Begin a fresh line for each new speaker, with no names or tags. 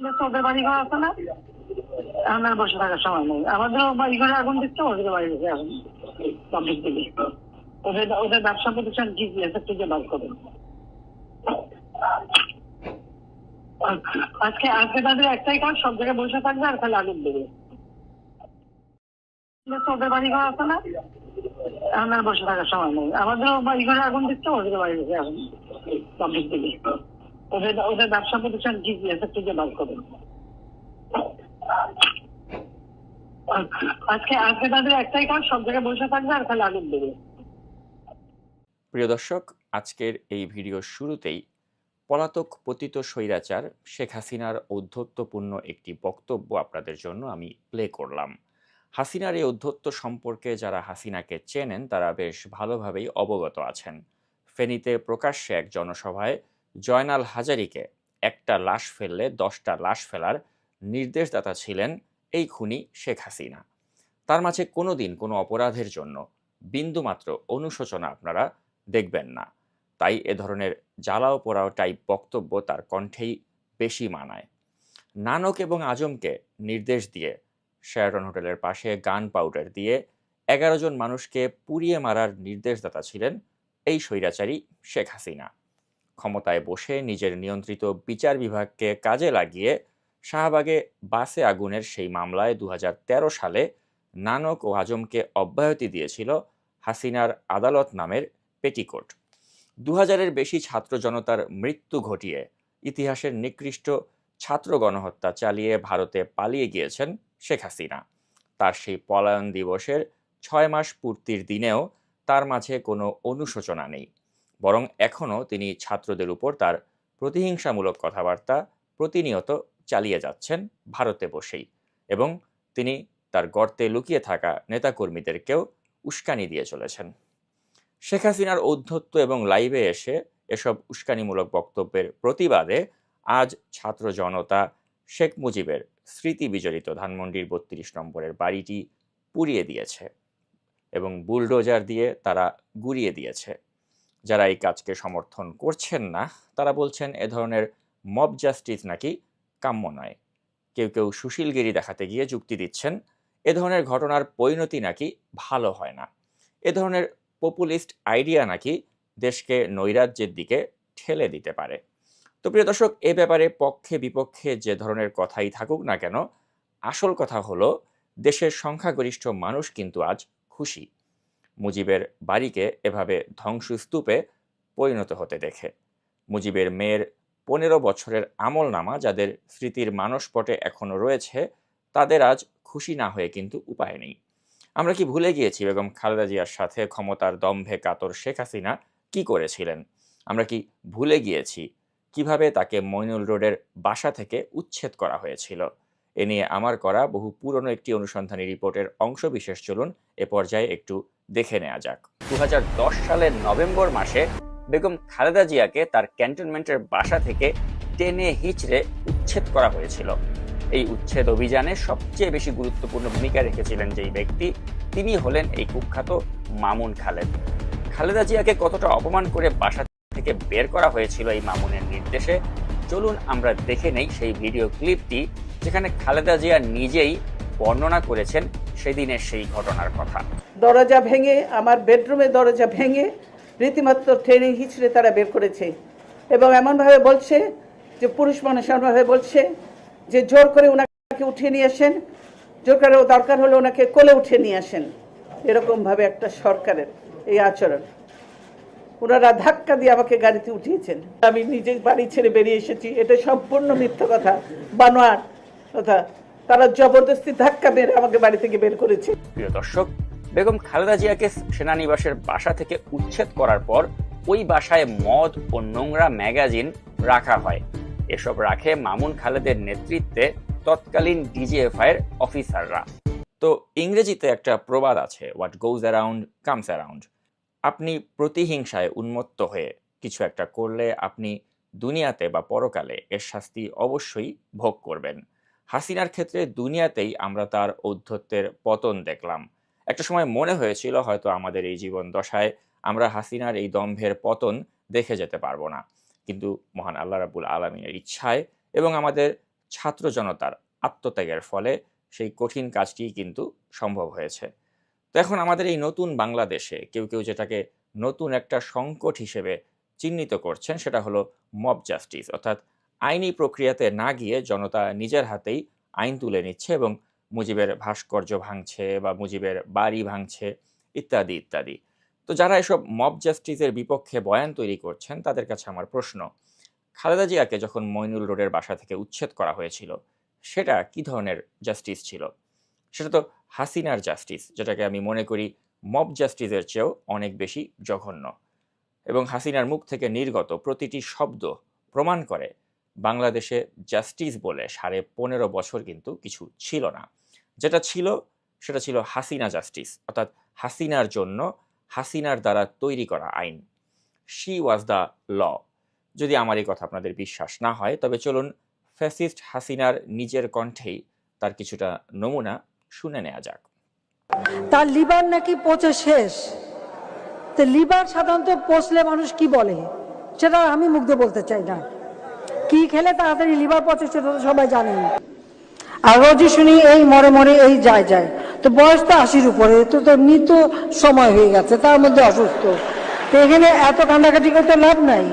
বাড়ি ঘর আছে না, আমার বসে থাকার সময় নেই। আমাদেরও বাড়ি ঘরে আগুন দিচ্ছে ওদের বাড়ি ঘরে আগুন পাবলিক থেকে। ওদের ওদের ব্যবসা প্রতিষ্ঠান কি কি আছে করুন। আজকে আজকে তাদের একটাই কাজ, সব জায়গায় বসে থাকবে আর খালি আগুন দেবে। ওদের বাড়ি ঘর আছে না, আমার বসে থাকার সময় নেই। আমাদেরও বাড়ি ঘরে আগুন দিচ্ছে ওদের বাড়ি ঘরে আগুন পাবলিক থেকে। ওদের ব্যবসা প্রতিষ্ঠান করুন আজকে আজকে তাদের একটাই কাজ, সব জায়গায় বসে থাকবে আর দেবে
প্রিয় দর্শক, আজকের এই ভিডিওর শুরুতেই পলাতক পতিত স্বৈরাচার শেখ হাসিনার ঔদ্ধত্যপূর্ণ একটি বক্তব্য আপনাদের জন্য আমি প্লে করলাম। হাসিনার এই ঔদ্ধত্য সম্পর্কে যারা হাসিনাকে চেনেন, তারা বেশ ভালোভাবেই অবগত আছেন। ফেনীতে প্রকাশ্যে এক জনসভায় জয়নাল হাজারিকে একটা লাশ ফেললে দশটা লাশ ফেলার নির্দেশদাতা ছিলেন এই খুনি শেখ হাসিনা। তার মাঝে কোনো দিন কোনো অপরাধের জন্য বিন্দুমাত্র অনুশোচনা আপনারা দেখবেন না। তাই এ ধরনের জ্বালাও পোড়াও টাইপ বক্তব্য তার কণ্ঠেই বেশি মানায়। নানক এবং আজমকে নির্দেশ দিয়ে শেয়ারটন হোটেলের পাশে গান পাউডার দিয়ে এগারো জন মানুষকে পুড়িয়ে মারার নির্দেশদাতা ছিলেন এই স্বৈরাচারী শেখ হাসিনা। ক্ষমতায় বসে নিজের নিয়ন্ত্রিত বিচার বিভাগকে কাজে লাগিয়ে শাহবাগে বাসে আগুনের সেই মামলায় দু হাজার তেরো সালে নানক ও আজমকে অব্যাহতি দিয়েছিল হাসিনার আদালত নামের পেটিকোট। দু হাজারের বেশি ছাত্র জনতার মৃত্যু ঘটিয়ে ইতিহাসের নিকৃষ্ট ছাত্র গণহত্যা চালিয়ে ভারতে পালিয়ে গিয়েছেন শেখ হাসিনা। তার সেই পলায়ন দিবসের ছয় মাস পূর্তির দিনেও তার মাঝে কোনো অনুশোচনা নেই। বরং এখনও তিনি ছাত্রদের উপর তার প্রতিহিংসামূলক কথাবার্তা প্রতিনিয়ত চালিয়ে যাচ্ছেন ভারতে বসেই এবং তিনি তার গর্তে লুকিয়ে থাকা নেতাকর্মীদেরকেও উস্কানি দিয়ে চলেছেন। শেখ হাসিনার ঔদ্ধত্য এবং লাইভে এসে এসব উস্কানিমূলক বক্তব্যের প্রতিবাদে আজ ছাত্র জনতা শেখ মুজিবের স্মৃতি বিজড়িত ধানমন্ডির বত্রিশ নম্বরের বাড়িটি পুড়িয়ে দিয়েছে এবং বুলডোজার দিয়ে তারা গুড়িয়ে দিয়েছে। যারা এই কাজকে সমর্থন করছেন না, তারা বলছেন এ ধরনের মব জাস্টিস নাকি কাম্য নয়। কেউ কেউ সুশীলগিরি দেখাতে গিয়ে যুক্তি দিচ্ছেন, এ ধরনের ঘটনার পরিণতি নাকি ভালো হয় না। এ ধরনের পপুলিস্ট আইডিয়া নাকি দেশকে নৈরাজ্যের দিকে ঠেলে দিতে পারে। তো প্রিয় দর্শক, এ ব্যাপারে পক্ষে বিপক্ষে যে ধরনের কথাই থাকুক না কেন, আসল কথা হলো, দেশের সংখ্যাগরিষ্ঠ মানুষ কিন্তু আজ খুশি। মুজিবের বাড়িকে এভাবে ধ্বংসস্তূপে পরিণত হতে দেখে। মুজিবের মেয়ের পনেরো বছরের আমল নামা যাদের স্মৃতির মানসপটে এখনও রয়েছে, তাদের আজ খুশি না হয়ে কিন্তু উপায় নেই। আমরা কি ভুলে গিয়েছি বেগম খালেদা জিয়ার সাথে ক্ষমতার দম্ভে কাতর শেখ হাসিনা কি করেছিলেন? আমরা কি ভুলে গিয়েছি কীভাবে তাকে মইনুল রোডের বাসা থেকে উচ্ছেদ করা হয়েছিল? এ নিয়ে আমার করা বহু পুরনো একটি অনুসন্ধানী রিপোর্টের অংশ বিশেষ চলুন এ পর্যায়ে একটু দেখে নেওয়া যাক। দু হাজার দশ সালের নভেম্বর মাসে বেগম খালেদা জিয়াকে তার ক্যান্টনমেন্টের বাসা থেকে টেনে হিচড়ে উচ্ছেদ করা হয়েছিল। এই উচ্ছেদ অভিযানে সবচেয়ে বেশি গুরুত্বপূর্ণ ভূমিকা রেখেছিলেন যেই ব্যক্তি, তিনি হলেন এই কুখ্যাত মামুন খালেদ। খালেদা জিয়াকে কতটা অপমান করে বাসা থেকে বের করা হয়েছিল এই মামুনের নির্দেশে চলুন আমরা দেখে নেই সেই ভিডিও ক্লিপটি যেখানে খালেদা জিয়া নিজেই বর্ণনা করেছেন সেদিনের সেই ঘটনার কথা।
দরজা ভেঙে, আমার বেডরুমে দরজা ভেঙে রীতিমাত্র ট্রেনে হিচড়ে তারা বের করেছে। এবং এমনভাবে বলছে যে, পুরুষ মানুষ এমনভাবে বলছে যে, জোর করে ওনাকে উঠিয়ে নিয়ে আসেন। জোর করে দরকার হলে ওনাকে কোলে উঠিয়ে নিয়ে আসেন। এরকমভাবে একটা সরকারের এই আচরণ। ওনারা ধাক্কা দিয়ে আমাকে গাড়িতে উঠিয়েছেন। আমি নিজে বাড়ি ছেড়ে বেরিয়ে এসেছি। এটা সম্পূর্ণ মিথ্যা কথা বানোয়ার কথা। তারা জবরদস্তি ধাক্কা মেরে আমাকে বাড়ি থেকে বের করেছে।
প্রিয় দর্শক, বেগম খালেদা জিয়াকে সেনানিবাসের বাসা থেকে উচ্ছেদ করার পর ওই বাসায় মদ ও নোংরা ম্যাগাজিন রাখা হয়। এসব রাখে মামুন খালেদের নেতৃত্বে তৎকালীন ডিজিএফআই এর অফিসাররা। তো ইংরেজিতে একটা প্রবাদ আছে what goes around comes around আপনি প্রতিহিংসায় উন্মত্ত হয়ে কিছু একটা করলে আপনি দুনিয়াতে বা পরকালে এর শাস্তি অবশ্যই ভোগ করবেন। হাসিনার ক্ষেত্রে দুনিয়াতেই আমরা তার ঔদ্ধত্যের পতন দেখলাম। একটা সময় মনে হয়েছিল হয়তো আমাদের এই জীবন দশায় আমরা হাসিনার এই দম্ভের পতন দেখে যেতে পারব না। কিন্তু মহান আল্লাহ রাবুল আলমিনের ইচ্ছায় এবং আমাদের ছাত্র জনতার আত্মত্যাগের ফলে সেই কঠিন কাজটি কিন্তু সম্ভব হয়েছে। এখন আমাদের এই নতুন বাংলাদেশে কেউ কেউ যেটাকে নতুন একটা সংকট হিসেবে চিহ্নিত করছেন সেটা হলো মব জাস্টিস অর্থাৎ আইনি প্রক্রিয়াতে না গিয়ে জনতা নিজের হাতেই আইন তুলে নিচ্ছে এবং মুজিবের ভাস্কর্য ভাঙছে বা মুজিবের বাড়ি ভাঙছে, ইত্যাদি ইত্যাদি। তো যারা এসব মব জাস্টিসের বিপক্ষে বয়ান তৈরি করছেন, তাদের কাছে আমার প্রশ্ন, খালেদা জিয়াকে যখন মইনুল রোডের বাসা থেকে উচ্ছেদ করা হয়েছিল, সেটা কি ধরনের জাস্টিস ছিল? সেটা তো হাসিনার জাস্টিস যেটাকে আমি মনে করি মব জাস্টিসের চেয়েও অনেক বেশি জঘন্য। এবং হাসিনার মুখ থেকে নির্গত প্রতিটি শব্দ প্রমাণ করে বাংলাদেশে জাস্টিস বলে সাড়ে পনেরো বছর কিন্তু কিছু ছিল না। যেটা ছিল, সেটা ছিল হাসিনা জাস্টিস অর্থাৎ হাসিনার জন্য হাসিনার দ্বারা তৈরি করা আইন। শি ওয়াজ দ্য ল যদি আমার এই কথা আপনাদের বিশ্বাস না হয়, তবে চলুন ফ্যাসিস্ট হাসিনার নিজের কণ্ঠেই তার কিছুটা নমুনা শুনে নেওয়া যাক।
তার লিভার নাকি পচে শেষ? তো লিভার সাধারণত পচলে মানুষ কি বলে? সেটা আমি মুগ্ধ বলতে চাই না। কি খেলে তাড়াতাড়ি লিভার পচে সেটা তো সবাই জানেন আর রোজই শুনি এই মরে মরে এই যায় যায়। তো বয়স তো আশির উপরে, তো তো মৃত্যু সময় হয়ে গেছে, তার মধ্যে অসুস্থ। তো এখানে এত কান্দাকাটি করতে লাভ নাই।